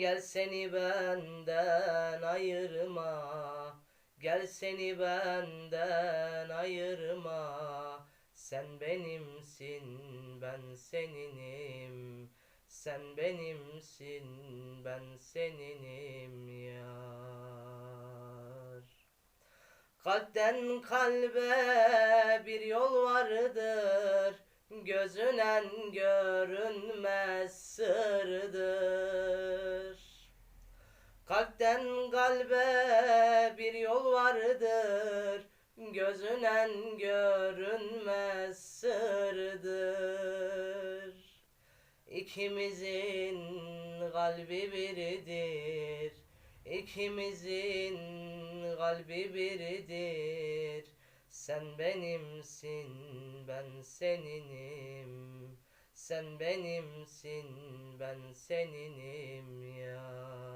Gel seni benden ayırma. Gel seni benden ayırma. Sen benimsin ben seninim. Sen benimsin ben seninim yar. Kalpten kalbe bir yol vardır. Gözünen görünmez sırdır Kalpten kalbe bir yol vardır Gözünen görünmez sırdır. İkimizin kalbi biridir İkimizin kalbi biridir. Sen benimsin ben seninim. Sen benimsin ben seninim yar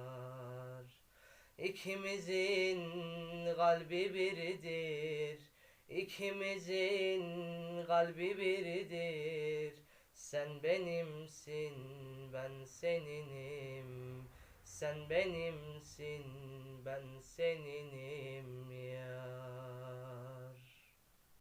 İkimizin kalbi biridir. İkimizin kalbi biridir. Sen benimsin ben seninim. Sen benimsin ben seninim